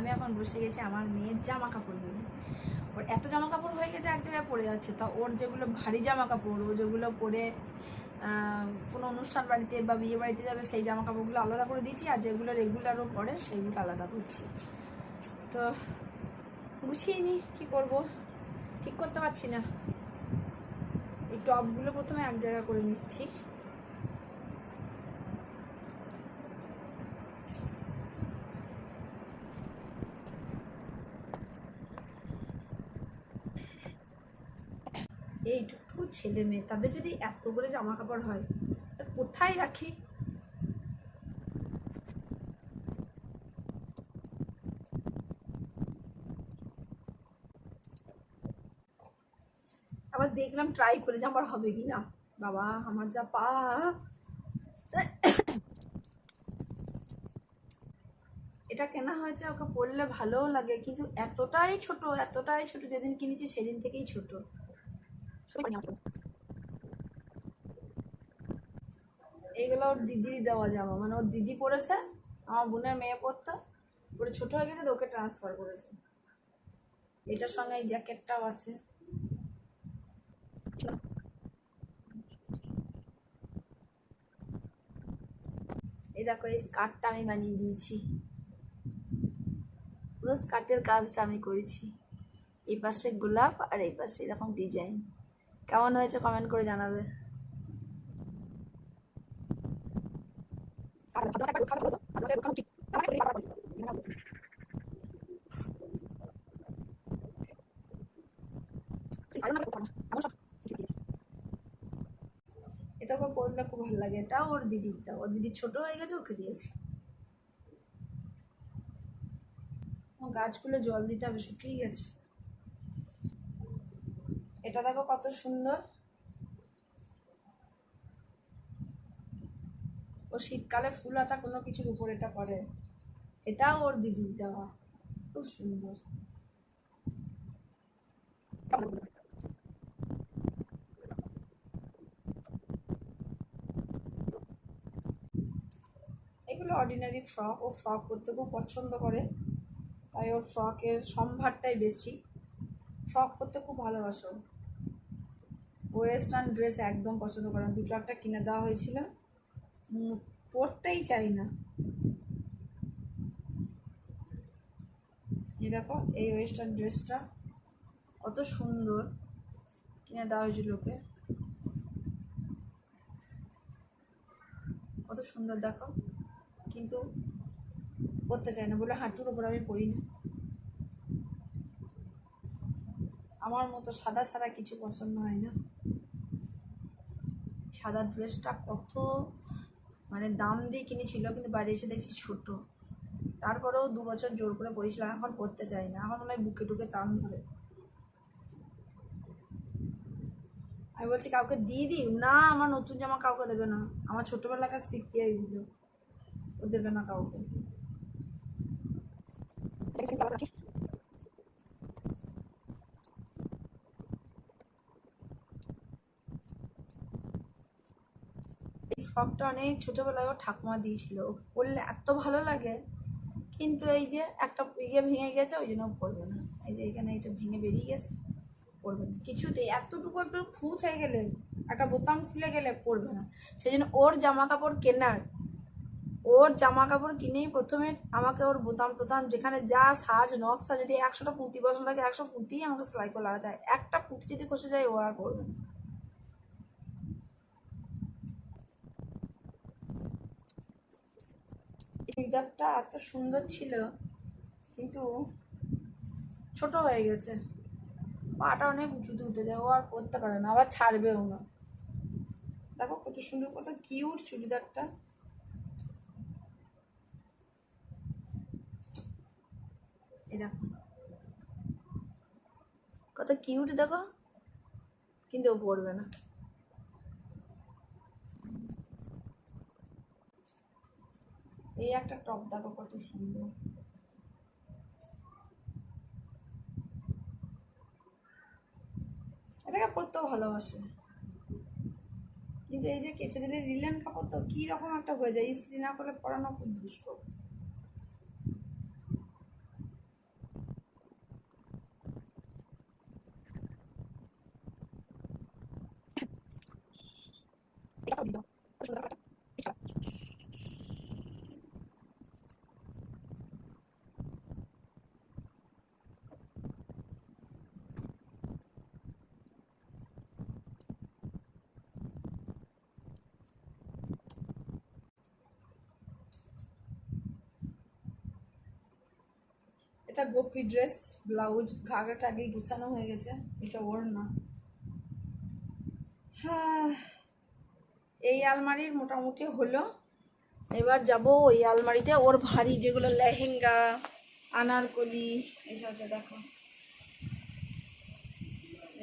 আমি এখন বসে গেছি, আমার মেয়ের জামা কাপড় নিয়ে। ওর এত জামা কাপড় হয়ে গেছে, এক জায়গায় পড়ে যাচ্ছে। তা ওর যেগুলো ভারী জামা কাপড় ও যেগুলো পরে কোনো অনুষ্ঠান বাড়িতে বা বিয়ে বাড়িতে যাবে, সেই জামা কাপড়গুলো আলাদা করে দিয়েছি, আর যেগুলো রেগুলারও পরে, সেইগুলো আলাদা করছি। তো গুছিয়ে নি, কী করব? ঠিক করতে পারছি না। এই টপগুলো প্রথমে এক জায়গা করে নিচ্ছি। এইটুকু ছেলে মেয়ে, তাদের যদি এত করে জামা কাপড় হয়, তা কোথায় রাখি? আবার দেখলাম ট্রাই করে যে আমার হবে কি না বাবা, আমার যা পা। এটা কেনা হয়েছে, ওকে পরলে ভালোও লাগে, কিন্তু এতটাই ছোট এতটাই ছোট, যেদিন কিনেছি সেদিন থেকেই ছোট। এইগুলো ওর দিদির দেওয়া জামা। মানে ওর দিদি পরেছে, আমার বোনের মেয়ে পরতো। পরে ছোট হয়ে গেছে ওকে ট্রান্সফার করেছে। এটার সঙ্গে এই জ্যাকেটটাও আছে। এই দেখো, এই স্কার্টটা আমি বানিয়ে দিয়েছি। পুরো স্কার্টের কাজটা আমি করেছি। এই পাশে গোলাপ আর এই পাশে এরকম ডিজাইন কেমন হয়েছে কমেন্ট করে জানাবে। এটা ওকে পরলে খুব ভালো লাগে এটা ওর দিদিরটা ওর দিদি ছোট হয়ে গেছে ওকে দিয়েছি। গাছগুলো জল দিতে হবে শুকিয়ে গেছে। এটা দেখো কত সুন্দর। ও শীতকালে ফুল হাতা কোনো কিছুর উপর এটা করে। এটাও ওর দিদির দেওয়া। খুব সুন্দর। এগুলো অর্ডিনারি ফ্রক ও ফ্রক করতে খুব পছন্দ করে। তাই ওর ফ্রকের সম্ভারটাই বেশি। ফ্রক করতে খুব ভালোবাসো ওয়েস্টার্ন ড্রেস একদম পছন্দ করে না। দুটো একটা কিনে দেওয়া হয়েছিল। পরতেই চাই না। এই দেখো, এই ওয়েস্টার্ন ড্রেসটা কত সুন্দর কিনে দেওয়া হয়েছিল ওকে। কত সুন্দর দেখো, কিন্তু পরতে চাই না। বলে হাঁটুর ওপর আমি পরি না। আমার মতো সাদা সাদা কিছু পছন্দ হয় না। সাদা ড্রেসটা কত মানে দাম দিয়ে কিনেছিল, কিন্তু বাড়ি এসে দেখছি ছোট। তারপরেও দু বছর জোর করে পরেছিলাম এখন পরতে চাই না। আমার মনে হয় বুকে টুকে টান ধরে। আমি বলছি, কাউকে দিয়ে দিই? না, আমার নতুন জামা কাউকে দেবে না। আমার ছোটোবেলাকার স্মৃতি এইগুলো। ও দেবে না কাউকে। ফ্রকটা অনেক ছোটোবেলায় ও ঠাকুমা দিয়েছিল। ওকে পরলে এত ভালো লাগে। কিন্তু এই যে একটা ইয়ে ভেঙে গেছে, ওই জন্য ও পরবে না। এই যে এখানে এটা ভেঙে বেরিয়ে গেছে পরবে না। কিছুতে এতটুকু একটু ফুট হয়ে গেলে, একটা বোতাম খুলে গেলে পরবে না। সেই জন্য ওর জামা কাপড় কেনার, ওর জামা কাপড় কিনেই প্রথমে আমাকে ওর বোতাম টোতাম, যেখানে যা সাজ, নকশা, যদি একশোটা পুঁতি পছন্দ থাকে একশো পুঁতিই আমাকে সেলাই করে লাগাতে হয়। একটা পুঁতি যদি খসে যায়, ও আর করবে না। চুড়িদারটা এত সুন্দর ছিল, কিন্তু ছোট হয়ে গেছে। পাটা অনেক উঁচুতে উঠে যায়, ও আর পরতে পারে না, আবার ছাড়বেও না। দেখো কত সুন্দর, কত কিউট চুড়িদারটা। দেখো। কত কিউট দেখো, কিন্তু ও পরবে না। এই একটা টপ দেখো কত সুন্দর। এটাকে পরতেও ভালোবাসে। কিন্তু এই যে কেচে দিলে রিলেন কাপড় তো কীরকম একটা হয়ে যায়, ইস্ত্রি না করলে পরানো খুব দুষ্কর। এটা গোপি ড্রেস ব্লাউজ ঘাগরাটা আগেই গুছানো হয়ে গেছে, এটা ওর না। হ্যাঁ এই আলমারির মোটামুটি হলো। এবার যাব ওই আলমারিতে, ওর ভারী যেগুলো লেহেঙ্গা, আনারকলি এইসব আছে, দেখো।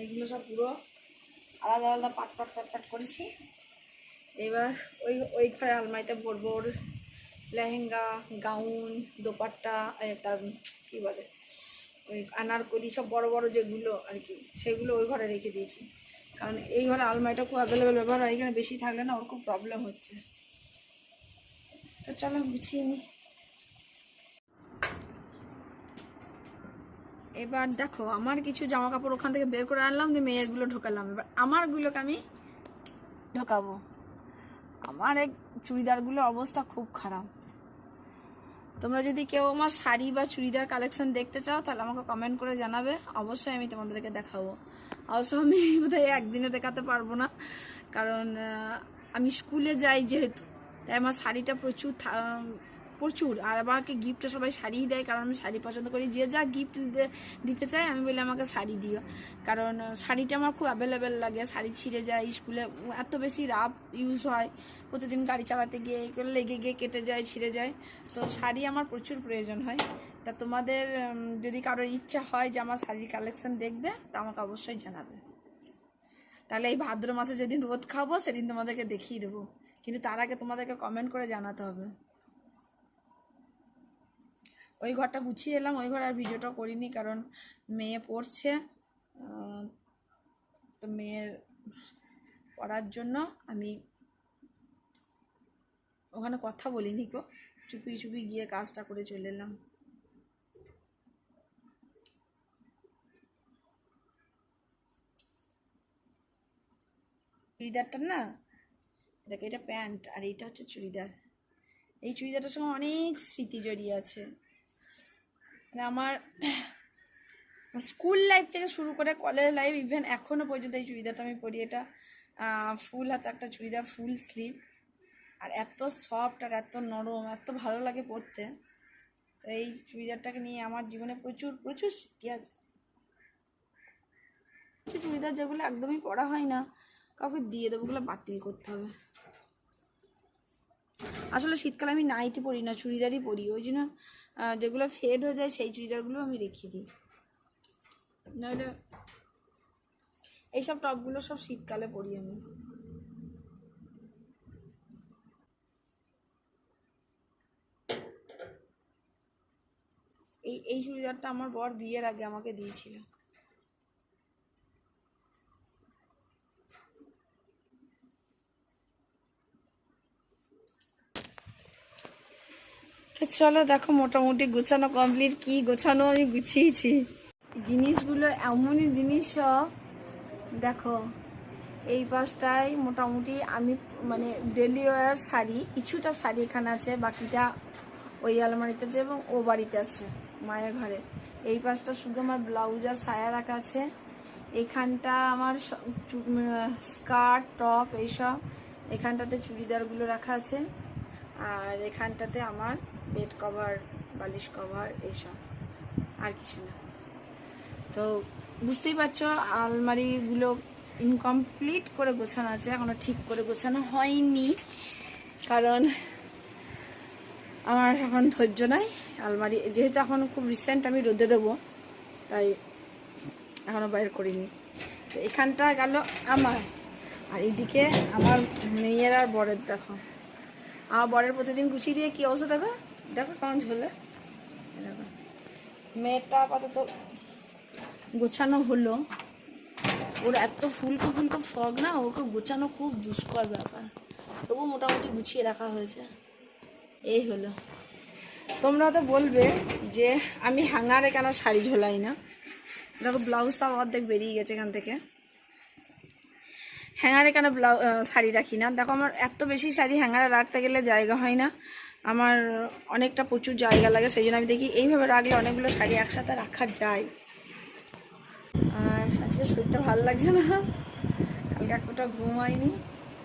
এইগুলো সব পুরো আলাদা আলাদা পাট পাট পাট পাট করেছি। এবার ওই ওই ঘরে আলমারিতে পরবো ওর লেহেঙ্গা, গাউন, দোপাট্টা তার, কী বলে, ওই আনারকলি সব বড় বড় যেগুলো আর কি, সেগুলো ওই ঘরে রেখে দিয়েছি। কারণ এই ঘরে আলমারিটা খুব অ্যাভেলেবেল ব্যবহার হয়, এখানে বেশি থাকলে না ওর খুব প্রবলেম হচ্ছে। তো চলো গুছিয়ে নিই এবার দেখো, আমার কিছু জামা কাপড় ওখান থেকে বের করে আনলাম, দিয়ে মেয়েরগুলো ঢোকালাম। এবার আমারগুলোকে আমি ঢোকাবো। আমার এক চুড়িদারগুলোর অবস্থা খুব খারাপ। তোমরা যদি কেউ আমার শাড়ি বা চুড়িদার কালেকশন দেখতে চাও, তাহলে আমাকে কমেন্ট করে জানাবে। অবশ্যই আমি তোমাদেরকে দেখাবো। অবশ্য আমি বোধহয় একদিনে দেখাতে পারব না, কারণ আমি স্কুলে যাই যেহেতু, তাই আমার শাড়িটা প্রচুর প্রচুর। আর আমাকে গিফটটা সবাই শাড়িই দেয়, কারণ আমি শাড়ি পছন্দ করি। যে যা গিফট দিতে চাই আমি বলি আমাকে শাড়ি দিও। কারণ শাড়িটা আমার খুব অ্যাভেলেবেল লাগে। শাড়ি ছিঁড়ে যায় স্কুলে এত বেশি রাফ ইউজ হয়। প্রতিদিন গাড়ি চালাতে গিয়ে, লেগে গিয়ে কেটে যায়, ছিঁড়ে যায়। তো শাড়ি আমার প্রচুর প্রয়োজন হয়। তা তোমাদের যদি কারোর ইচ্ছা হয় যে আমার শাড়ির কালেকশন দেখবে, তা আমাকে অবশ্যই জানাবে। তাহলে এই ভাদ্র মাসে যেদিন রোদ খাব, সেদিন তোমাদেরকে দেখিয়ে দেবো। কিন্তু তার আগে তোমাদেরকে কমেন্ট করে জানাতে হবে। ওই ঘরটা গুছিয়ে এলাম, ওই ঘর আর ভিডিওটা করিনি কারণ মেয়ে পড়ছে তো মেয়ের পড়ার জন্য আমি ওখানে কথা বলিনি গো, চুপি চুপি গিয়ে কাজটা করে চলে এলাম। চুড়িদারটা না, দেখো এটা প্যান্ট আর এইটা হচ্ছে চুড়িদার। এই চুড়িদারটার সঙ্গে অনেক স্মৃতি জড়িয়ে আছে। মানে আমার স্কুল লাইফ থেকে শুরু করে কলেজ লাইফ, ইভেন এখনও পর্যন্ত এই চুড়িদারটা আমি পরি। এটা ফুল হাতে একটা চুড়িদার, ফুল স্লিভ। আর এত সফট আর এত নরম, এত ভালো লাগে পরতে। তো এই চুড়িদারটাকে নিয়ে আমার জীবনে প্রচুর প্রচুর স্মৃতি আছে। কিছু চুড়িদার যেগুলো একদমই পরা হয় না, কাউকে দিয়ে দেবো, ওগুলো বাতিল করতে হবে। আসলে শীতকালে আমি নাইটি পরি না, চুড়িদারই পরি। ওই জন্য যেগুলো ফেড হয়ে যায়, সেই চুড়িদারগুলো আমি রেখে দিই। নাহলে এইসব টপগুলো সব শীতকালে পরি আমি। এই এই চুড়িদারটা আমার বর বিয়ের আগে আমাকে দিয়েছিল। চলো দেখো মোটামুটি গোছানো কমপ্লিট কি গোছানো আমি গুছিয়েছি। জিনিসগুলো এমনই জিনিস দেখো, এই পাশটায় মোটামুটি আমি মানে ডেলি ওয়ার শাড়ি, কিছুটা শাড়ি এখানে আছে, বাকিটা ওই আলমারিতে আছে এবং ও বাড়িতে আছে, মায়ের ঘরে। এই পাশটা শুধু আমার ব্লাউজ আর সায়া রাখা আছে। এখানটা আমার স্কার্ট টপ এইসব। এখানটাতে চুড়িদারগুলো রাখা আছে। আর এখানটাতে আমার বেড কভার, বালিশ কভার এইসব আর কিছু না। তো বুঝতেই পারছ, আলমারিগুলো ইনকমপ্লিট করে গোছানো আছে, এখনও ঠিক করে গোছানো হয়নি। কারণ আমার এখন ধৈর্য নাই, আলমারি যেহেতু এখন খুব রিসেন্ট আমি রোদে দেবো, তাই এখনও বাইর করিনি। তো এখানটা গেল আমার। আর এইদিকে আমার মেয়ের আর বরের দেখো। আমার বরের প্রতিদিন গুছিয়ে দিয়ে কি অবস্থা দেখো? দেখো কেমন ঝোলে। দেখো। মেয়েরটা আপাতত গোছানো হলো। ওর এত ফুলকো ফুলকো ফগ না, ওকে গোছানো খুব দুষ্কর ব্যাপার। তবু মোটামুটি গুছিয়ে রাখা হয়েছে। এই হলো। তোমরা তো বলবে যে আমি হ্যাঙ্গারে কেন শাড়ি ঝোলাই না? দেখো ব্লাউজটা অর্ধেক বেরিয়ে গেছে এখান থেকে। হ্যাঙ্গারে কেন ব্লাউ শাড়ি রাখি না? দেখো, আমার এত বেশি শাড়ি হ্যাঙ্গারে রাখতে গেলে জায়গা হয় না। আমার অনেকটা প্রচুর জায়গা লাগে, সেই জন্য আমি দেখি এইভাবে রাখলে অনেকগুলো শাড়ি একসাথে রাখা যায়। আর আজকে শরীরটা ভালো লাগছে না। কালকে এক ফোঁটা ঘুম হয়নি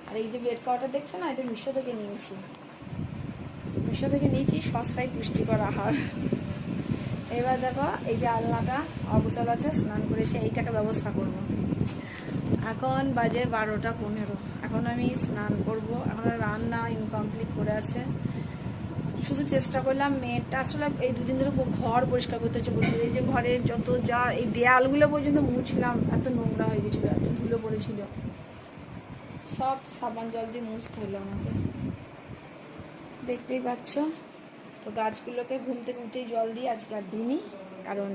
আর এই যে বেড কভারটা দেখছ না, এটা মিশো থেকে নিয়েছি। মিশো থেকে নিয়েছি, সস্তায় পুষ্টিকর আহার। এবার দেখো, এই যে আলনাটা, অগোছাল আছে, স্নান করে এসে এইটাকে ব্যবস্থা করব। এখন বাজে বারোটা পনেরো। এখন আমি স্নান করব। এখন রান্না ইনকমপ্লিট করে আছে। শুধু চেষ্টা করলাম মেয়েটা আসলে এই দুদিন ধরে ঘর পরিষ্কার করতে হচ্ছে বসে এই যে ঘরের যত যা এই দেয়ালগুলো পর্যন্ত মুছলাম, এত নোংরা হয়ে গেছিল, এত ধুলো পড়েছিল। সব সাবান জল দিয়ে মুছতে হলো আমাকে। দেখতেই পাচ্ছ? তো গাছগুলোকে ঘুম থেকে উঠেই জল দিয়ে আজকে আর দিইনি, কারণ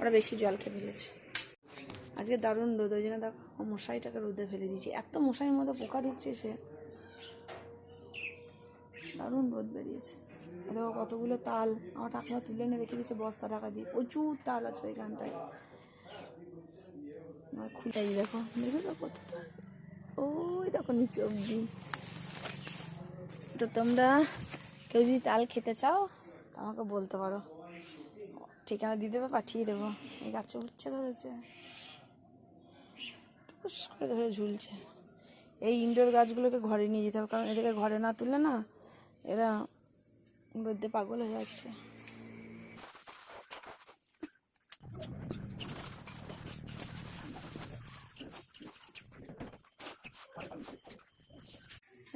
ওরা বেশি জল খেয়ে ফেলেছে। আজকে দারুণ রোদ, ওই জন্য দেখো, মশারিটাকে রোদে ফেলে দিয়েছি। এত মশারির মধ্যে পোকা ঢুকছে সে। দারুণ রোদ বেরিয়েছে। দেখো কতগুলো তাল, আমার ঠাকুমা তুলে এনে রেখে দিয়েছে বস্তা টাকা দিয়ে। প্রচুর তাল আছে ওইখানটায়। আর খুলে এই দেখো দেখেছ কত তাল। ওই দেখো নিচে অব্দি তো তোমরা কেউ যদি তাল খেতে চাও, তো আমাকে বলতে পারো। ঠিকানা দিয়ে দেবো, পাঠিয়ে দেবো। এই গাছে উঠছে ধরেছে। টুস করে ধরে ঝুলছে। এই ইনডোর গাছগুলোকে ঘরে নিয়ে যেতে হবে, কারণ এদেরকে ঘরে না তুললে না এরা রোদে পাগল হয়ে যাচ্ছে।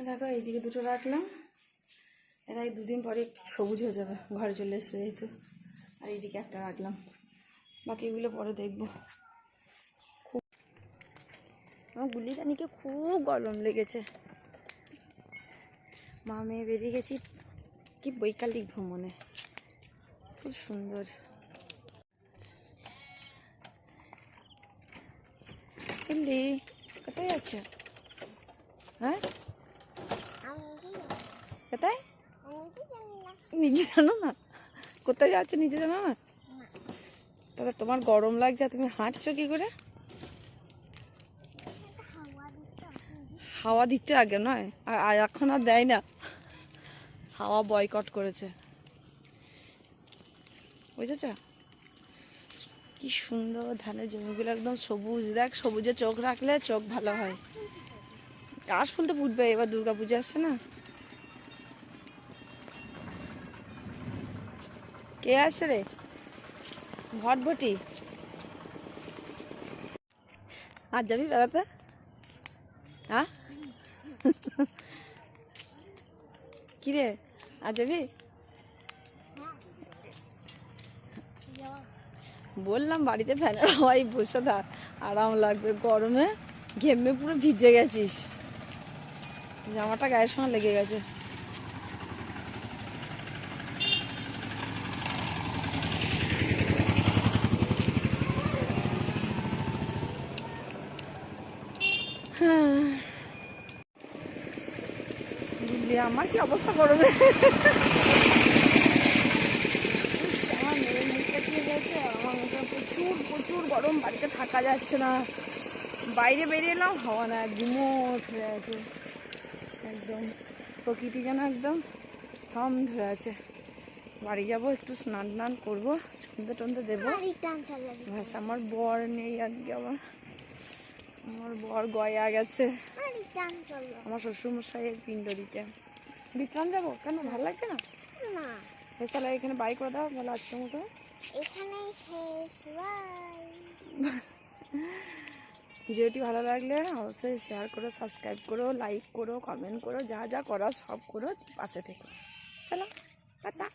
দেখো, এইদিকে দুটো রাখলাম। এরা এই দুদিন পরে সবুজ হয়ে যাবে, ঘরে চলে এসে যেহেতু। আর এইদিকে একটা রাখলাম। বাকিগুলো পরে দেখব। খুব আমার গুলিদানিকে খুব গরম লেগেছে। মা মেয়ে বেরিয়ে গেছি। কি বৈকালিক ভ্রমণে। খুব সুন্দর। এমনি কোথায় যাচ্ছ? হ্যাঁ? কোথায়? নিজে জানো না? কোথায় যাচ্ছ নিজে জানো না? তাহলে তোমার গরম লাগছে তুমি হাঁটছো কি করে? হাওয়া দিতে আগে নয়, আর এখন আর দেয় না। হাওয়া বয়কট করেছে। বুঝেছ? কি সুন্দর ধানের জমিগুলো একদম সবুজ। দেখ, সবুজে চোখ রাখলে চোখ ভালো হয়। কাশ ফুল তো ফুটবে, এবার দুর্গা পুজো আসছে না? কে আসছে রে? ভটভটি আর যাবি বেড়াতে? হ্যাঁ? কিরে আর যাবি বললাম বাড়িতে ফ্যানের হাওয়াই বসে থাক, আরাম লাগবে। গরমে ঘেমে পুরো ভিজে গেছিস। জামাটা গায়ের সঙ্গে লেগে গেছে। বুঝলি আমার কি অবস্থা করবে আমার মেয়ের মুখটা কি গেছে আমার মুখে প্রচুর প্রচুর গরম বাড়িতে থাকা যাচ্ছে না। বাইরে বেরিয়ে এলাম হাওয়া না গুমোট হয়ে আছে। একদম প্রকৃতি যেন একদম থম ধরে আছে। বাড়ি যাব একটু স্নান টান করব সন্ধে টন্ধে দেবো ব্যাস আমার বর নেই আজকে আমার। আমার বর গয়া গেছে। আমার শ্বশুরমশাইয়ের পিণ্ড দিতে। বিশ্রাম যাব? কেন ভালো লাগছে না? বেশ তাহলে এখানে বাই করে দাও বলো আজকের মতো। এখানেই শেষ ভিডিওটি ভালো লাগলে অবশ্যই শেয়ার করো সাবস্ক্রাইব করো লাইক করো কমেন্ট করো যা যা করো সব করো পাশে থেকো। চলো টাটা।